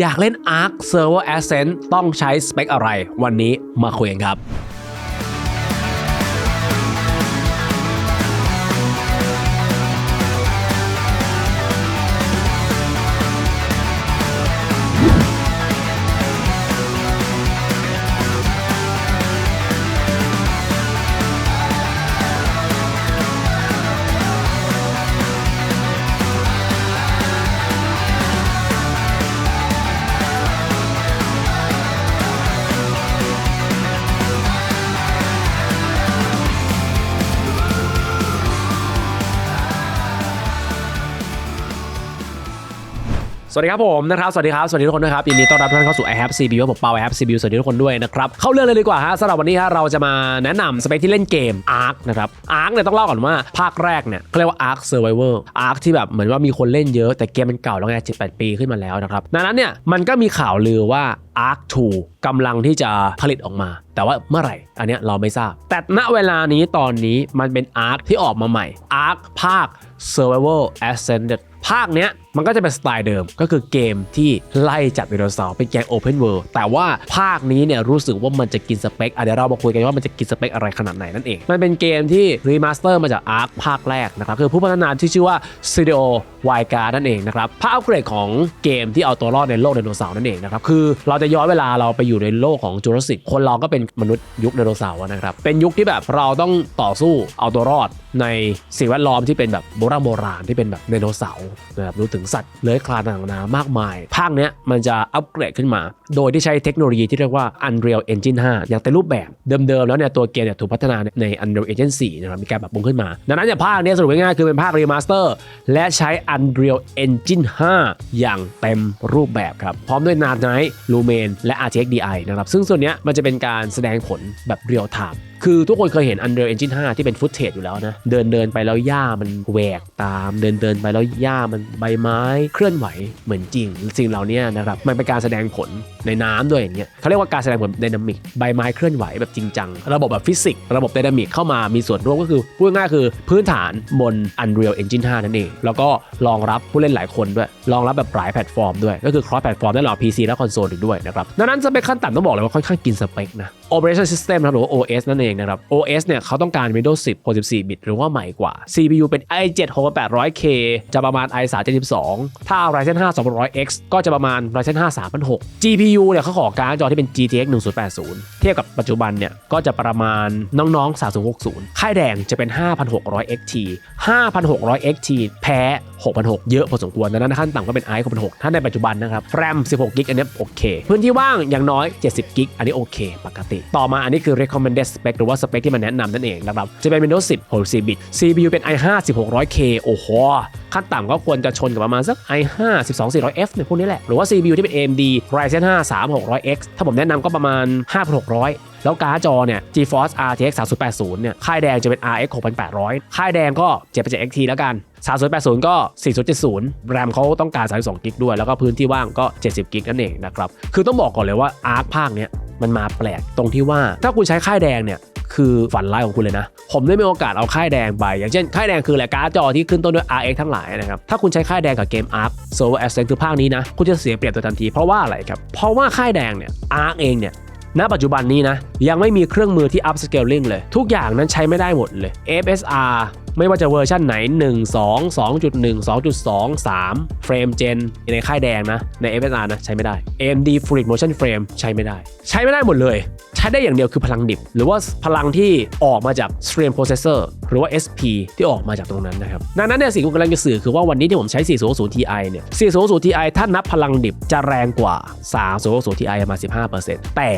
อยากเล่น Arc Server Ascent ต้องใช้สเปคอะไร วันนี้มาคุยกันครับ สวัสดีครับผมนะครับ สวัสดีครับ สวัสดีทุกคนด้วยครับยินดีต้อนรับทุกท่านเข้าสู่ i have CPU ผมเปา i have CPU สวัสดีทุกคนด้วยนะครับ เข้าเรื่องเลยดีกว่าฮะสำหรับวันนี้ฮะเราจะมาแนะนำสเปคที่เล่นเกม Ark นะครับ Ark เนี่ยต้องเล่าก่อนว่าภาคแรกเนี่ยเขาเรียกว่า Ark Survivor Ark ที่แบบเหมือนว่ามีคนเล่นเยอะแต่เกมมันเก่าแล้วไง7-8 ปีขึ้นมาแล้วนะครับดังนั้นเนี่ยมันก็มีข่าวลือว่า Ark 2กำลังที่จะผลิตออกมา แต่ว่าเมื่อไหร่ อันเนี้ยเราไม่ทราบ แต่ณเวลานี้ตอนนี้มันเป็น Ark ที่ออกมาใหม่ Ark ภาค Survival Ascended ภาคเนี้ย มันก็จะเป็นสไตล์เดิมก็คือเกมที่ไล่จับไดโนเสาร์เป็นเกม Open World แต่ว่าภาคนี้เนี่ยรู้สึกว่ามันจะกินสเปคอะเดี๋ยวเรามาคุยกันว่ามันจะกินสเปคอะไรขนาดไหนนั่นเอง มันเป็นเกมที่รีมาสเตอร์มาจาก Ark ภาคแรกนะครับคือผู้พัฒนาที่ชื่อว่า Studio w i g a r นั่นเองนะครับภาคอัปเกรดของเกมที่เอาตัวรอดในโลกไดโนเสาร์นั่นเองนะครับคือเราจะย้อนเวลาเราไปอยู่ในโลกของจูราสสิกคนเราก็เป็นมนุษย์ยุคไดโนเสาร์นะครับเป็นยุคที่แบบเราต้องต่อสู้เอาตัวรอดในสิ่งแวดล้อมที่เป็นแบบโบราณโบราณที่เป็นแบบไดโนเสาร์นะครับรู้ถึงสัตว์เลื้อยคลานต่างๆนามากมาย ภาคเนี้ยมันจะอัปเกรดขึ้นมา โดยที่ใช้เทคโนโลยีที่เรียกว่า Unreal Engine 5 อย่างเต็มรูปแบบ เดิมๆ แล้วเนี่ยตัวเกมเนี่ยถูกพัฒนาใน Unreal Engine 4 นะครับ มีการปรับปรุงขึ้นมา ดังนั้นเนี่ยภาคเนี้ยสรุปง่ายๆคือเป็นภาครีมาสเตอร์และใช้ Unreal Engine 5 อย่างเต็มรูปแบบครับ พร้อมด้วย Night Knight Lumen และ RTX DI นะครับ ซึ่งส่วนเนี้ยมันจะเป็นการแสดงผลแบบเรียลไทม์ คือทุกคนเคยเห็น Unreal Engine 5 ที่เป็นฟุตเทจอยู่แล้วนะ เดินเดินไปแล้วหญ้ามันแหวกตาม เดินเดินไปแล้วหญ้ามันใบไม้เคลื่อนไหวเหมือนจริง สิ่งเหล่านี้นะครับ มันเป็นการแสดงผลในน้ำด้วยอย่างเงี้ยเขาเรียกว่าการแสดงผลไดนามิกใบไม้เคลื่อนไหวแบบจริงจัง ระบบแบบฟิสิกส์ระบบไดนามิกเข้ามามีส่วนร่วมก็คือพูดง่ายคือพื้นฐานบน Unreal Engine 5 นั่นเอง แล้วก็รองรับผู้เล่นหลายคนด้วยรองรับแบบหลายแพลตฟอร์มด้วยก็คือ cross แพลตฟอร์มได้หรอ PC และคอนโซลด้วยนะครับดังนั้นสเปคขั้นต่ำต้องบอกเลยว่าค่อนข้างกินสเปคนะ Operation System นะครับหรือว่า OS นั่นเองนะครับ OS เนี่ยเขาต้องการ Windows 10 64 บิตหรือว่าใหม่กว่า CPU เป็น i7 6800K จะประมาณ i3 72 ถ้า Ryzen 5 200X ก็จะประมาณ Ryzen 5 3006 GPU เนี่ยเขาขอการ์ดจอที่เป็น GTX 1080 เทียบกับปัจจุบันเนี่ยก็จะประมาณน้องๆ 3060 ค่ายแดงจะเป็น 5600 XT 5600 XT แพ้ 6,600 เยอะพอสมควรดังนั้นขั้นต่ำก็เป็น i 6,600ถ้าในปัจจุบันนะครับ RAM 16กิกอันนี้โอเค พื้นที่ว่างอย่างน้อย 70กิกอันนี้โอเค ปกติ ต่อมาอันนี้คือ recommended spec รือว่าสเปคที่มันแนะนำนั่นเองนะครับ จะเป็น Windows 10 64 bit CPU เป็น i5 1600K โอ้โห ขั้นต่ำก็ควรจะชนกับประมาณสัก i5 12400F เนี่ยพวกนี้แหละ หรือว่า CPU ที่เป็น AMD Ryzen 5 3600X ถ้าผมแนะนำก็ประมาณ 5600แล้วการ์ดจอเนี่ย GeForce RTX 3080 เนี่ย ค่ายแดงจะเป็น RX 6800 ค่ายแดงก็7 XT แล้วกัน 3080 ก็ 4070 แรมเขาต้องการ 32กิกด้วย แล้วก็พื้นที่ว่างก็ 70กิกนั่นเองนะครับ คือต้องบอกก่อนเลยว่า ARC ภาคเนี้ยมันมาแปลกตรงที่ว่าถ้าคุณใช้ค่ายแดงเนี่ย คือฝันร้ายของคุณเลยนะ ผมได้มีโอกาสเอาค่ายแดงไป อย่างเช่นค่ายแดงคือแหละการ์ดจอที่ขึ้นต้นด้วย RX ทั้งหลายนะครับ ถ้าคุณใช้ค่ายแดงกับเกม ARK Server Ascent คือภาคนี้นะ คุณจะเสียเปรียบโดยทันที เพราะว่าอะไรครับ เพราะว่าค่ายแดงเนี่ย ARK เองเนี่ยณปัจจุบันนี้นะ ยังไม่มีเครื่องมือที่ up scaling เลย ทุกอย่างนั้นใช้ไม่ได้หมดเลย FSR ไม่ว่าจะเวอร์ชันไหน 1 2 2.1 2.2 3 Frame Gen ในค่ายแดงนะ ใน FSR นะ ใช้ไม่ได้ AMD Fluid Motion Frame ใช้ไม่ได้ ใช้ไม่ได้หมดเลย ช้ได้อย่างเดียวคือพลังดิบ หรือว่าพลังที่ออกมาจาก Stream Processor หรือว่า SP ที่ออกมาจากตรงนั้นนะครับดังนั้นเนี่ยสิ่งที่ผมกำลังจะสื่อคือว่าวันนี้ที่ผมใช้ 400 Ti เนี่ย 400 Ti ถ้านับพลังดิบจะแรงกว่า 300 Ti ประมาณ 15%แต่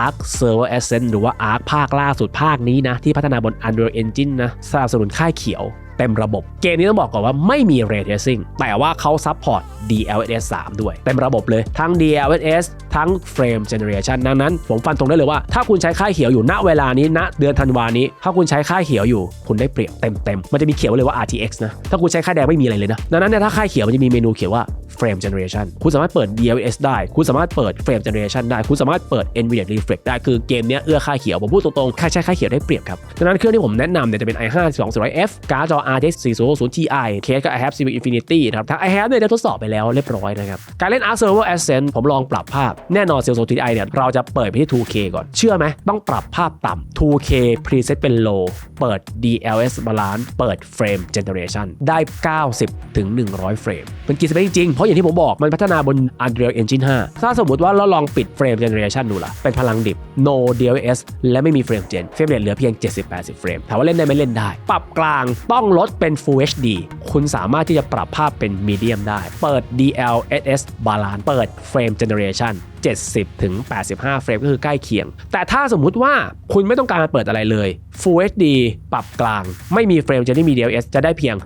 Arc Server Ascent หรือว่า Arc ภาคล่าสุดภาคนี้นะ ที่พัฒนาบน Unreal Engine นะสนับสนุนค่ายเขียว เต็มระบบ เกมนี้ต้องบอกก่อนว่าไม่มี Ray Tracing แต่ว่าเขาซัพพอร์ต DLSS 3 ด้วย เต็มระบบเลยทั้ง DLSS ทั้ง Frame Generation ดังนั้น ผมฟันตรงได้เลยว่า ถ้าคุณใช้ค่ายเขียวอยู่ณเวลานี้ณเดือนธันวานี้ ถ้าคุณใช้ค่ายเขียวอยู่ คุณได้เปรียบเต็มๆมันจะมีเขียวเลยว่า RTX นะถ้าคุณใช้ค่ายแดงไม่มีอะไรเลยนะดังนั้นเนี่ยถ้าค่ายเขียวมันจะมีเมนูเขียวว่า frame generation คุณสามารถเปิด DLSS ได้ คุณสามารถเปิด frame generation ได้ คุณสามารถเปิด NVIDIA Reflex ได้ คือเกมนี้เอื้อค่าเขียว ผมพูดตรงๆ ค่าใช้ค่าเขียวได้เปรียบครับ ดังนั้นเครื่องที่ผมแนะนำเนี่ยจะเป็น i5 200F การ์ดจอ RTX 4060 Ti เคสก็ i have CPU Infinity นะครับทั้ง i have เนี่ยได้ทดสอบไปแล้วเรียบร้อยนะครับ การเล่น Arc Server Ascent ผมลองปรับภาพ แน่นอน 4060 Ti เนี่ยเราจะเปิดไปที่ 2K ก่อน เชื่อไหมต้องปรับภาพต่ำ 2K preset เป็น low เปิด DLS balance เปิด frame generation ได้ 90ถึง100 เฟรมมันกินสเปคจริงเพราะอย่างที่ผมบอกมันพัฒนาบน Unreal Engine 5 ถ้าสมมติว่าเราลองปิด frame generation ดูล่ะ เป็นพลังดิบ no DLS และไม่มี frame gen เฟรมเรทเหลือเพียง 70-80 เฟรม ถามว่าเล่นได้ไหมเล่นได้ ปรับกลางต้องลดเป็น Full HD คุณสามารถที่จะปรับภาพเป็น medium ได้ เปิด DLSS balance เปิด frame generation 70ถึง85 เฟรมก็คือใกล้เคียง แต่ถ้าสมมุติว่าคุณไม่ต้องการเปิดอะไรเลย Full HD ปรับกลาง ไม่มีเฟรมจะได้มี DLS จะได้เพียง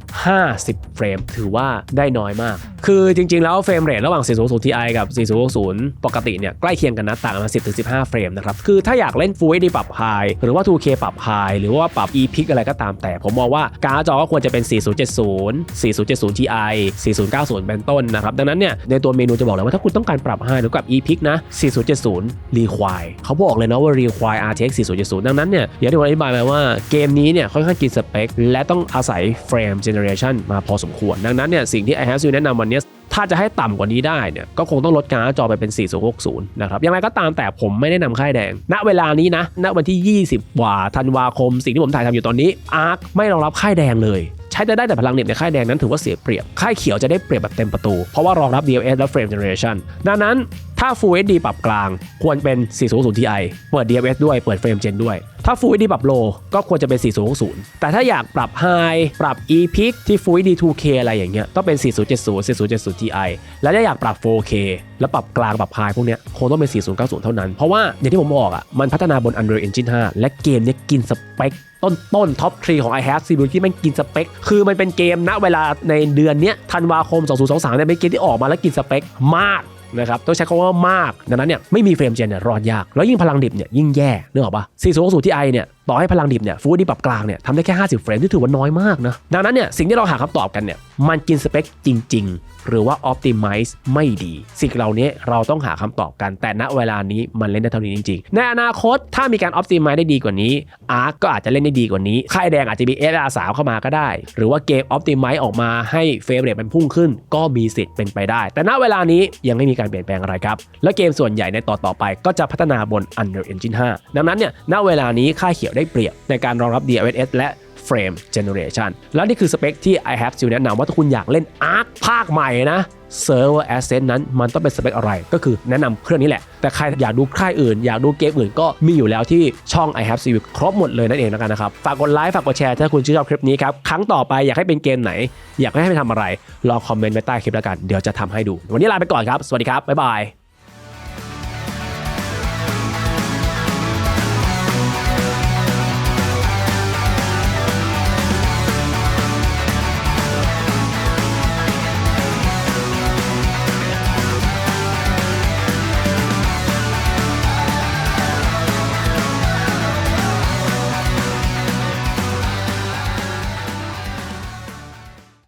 50 เฟรม ถือว่าได้น้อยมาก คือจริง ๆ แล้วเฟรมเรทระหว่าง 4060 Ti กับ 4060 ปกติเนี่ยใกล้เคียงกันนะต่างกันมา10ถึง15 เฟรมนะครับคือถ้าอยากเล่น Full HD ปรับ High หรือว่า 2K ปรับ High หรือว่าปรับ ePic อะไรก็ตามแต่ ผมมองว่าการ์ดจอก็ควรจะเป็น 4070 4070 Ti 4090 เป็นต้นนะครับดังนั้นเนี่ยในตัวเมนูจะบอกเลยว่าถ้าคุณต้องการปรับ High หรือกับ ePic นะ 4070 Require เขาบอกเลยนะว่า Require RTX 4070 ดังนั้นเนี่ยอย่างที่ผมอธิบายไปว่าเกมนี้เนี่ยค่อนข้างกินสเปค และต้องอาศัย Frame Generation มาพอสมควร ดังนั้นเนี่ยสิ่งที่ i h a v e แนะนำวันนี้ถ้าจะให้ต่ำกว่านี้ได้เนี่ยก็คงต้องลดการ์ดจอไปเป็น 4060 นะครับอย่างไรก็ตามแต่ผมไม่ได้นำค่ายแดง ณเวลานี้นะณวันที่ 20กว่าธันวาคม สิ่งที่ผมถ่ายทำอยู่ตอนนี้ ARC ไม่รองรับค่ายแดงเลย ใช้แต่ได้แต่พลังเน็ตในค่ายแดงนั้นถือว่าเสียเปรียบ ค่ายเขียวจะได้เปรียบแบบเต็มประตู เพราะว่ารองรับ DLS และ Frame Generation ดังนั้นถ้า Full HD ปรับกลาง ควรเป็น 400 Ti เปิด DLS ด้วย เปิด Frame Gen ด้วย ถ้า Full HD ปรับ Low ก็ควรจะเป็น 4060 แต่ถ้าอยากปรับ High ปรับ ePic ที่ Full HD 2K อะไรอย่างเงี้ยต้องเป็น 4070 4070 Ti แล้วถ้าอยากปรับ 4K แล้วปรับกลางปรับ High พวกเนี้ยคงต้องเป็น 4090 เท่านั้น เพราะว่าอย่างที่ผมบอกอะมันพัฒนาบน Unreal Engine 5 และเกมเนี้ยกินสเปคต้นต้นท็อปทรีของ i h a v e CPU ที่ม่งกินสเปค คือมันเป็นเกมณเวลาในเดือนเนี้ยธันวาคม 2023เนี่ยเป็นเกมที่ออกมาแล้วกินสเปคมาก นะครับต้องใช้คำว่ามากดังนั้นเนี่ยไม่มีเฟรมเจนเนี่ยรอดยาก แล้วยิ่งพลังดิบเนี่ยยิ่งแย่นึกออกปะ4060 Ti เนี่ย ต่อให้พลังดิบเนี่ยฟูดดี้ปรับกลางเนี่ยทำได้แค่ 50 เฟรมที่ถือว่าน้อยมากนะดังนั้นเนี่ยสิ่งที่เราหาคำตอบกันเนี่ยมันกินสเปคจริง ๆ หรือว่า Optimize ไม่ดี สิ่งเหล่านี้เราต้องหาคำตอบกัน แต่ณเวลานี้มันเล่นได้เท่านี้จริงๆ ในอนาคตถ้ามีการ Optimize ได้ดีกว่านี้ Arc ก็อาจจะเล่นได้ดีกว่านี้ ค่ายแดงอาจจะมี SR3 เข้ามาก็ได้ หรือว่าเกม Optimize ออกมาให้เฟรมเรทมันพุ่งขึ้น ก็มีสิทธิ์เป็นไปได้ แต่ณเวลานี้ยังไม่มีการเปลี่ยนแปลงอะไรครับ และเกมส่วนใหญ่ในต่อต่อๆไปก็จะพัฒนาบน Unreal Engine 5 ดังนั้นเนี่ยณเวลานี้ค่ายเขียวได้เปรียบในการรองรับ DLSS และ Frame Generation แล้วนี่คือสเปคที่ i have ซิลแนะนำว่าถ้าคุณอยากเล่น Arc ภาคใหม่นะ Server Ascent นั้นมันต้องเป็นสเปคอะไร ก็คือแนะนำเครื่องนี้แหละ แต่ใครอยากดูค่ายอื่น อยากดูเกมอื่นก็มีอยู่แล้วที่ช่อง i have c ครบหมดเลยนั่นเองแล้วกันนะครับ ฝากกดไลค์ ฝากกดแชร์ถ้าคุณชื่นชอบคลิปนี้ครับ ครั้งต่อไปอยากให้เป็นเกมไหน อยากให้ไปทำอะไร ลองคอมเมนต์ไว้ใต้คลิปแล้วกัน เดี๋ยวจะทำให้ดู วันนี้ลาไปก่อนครับ สวัสดีครับ บ๊ายบาย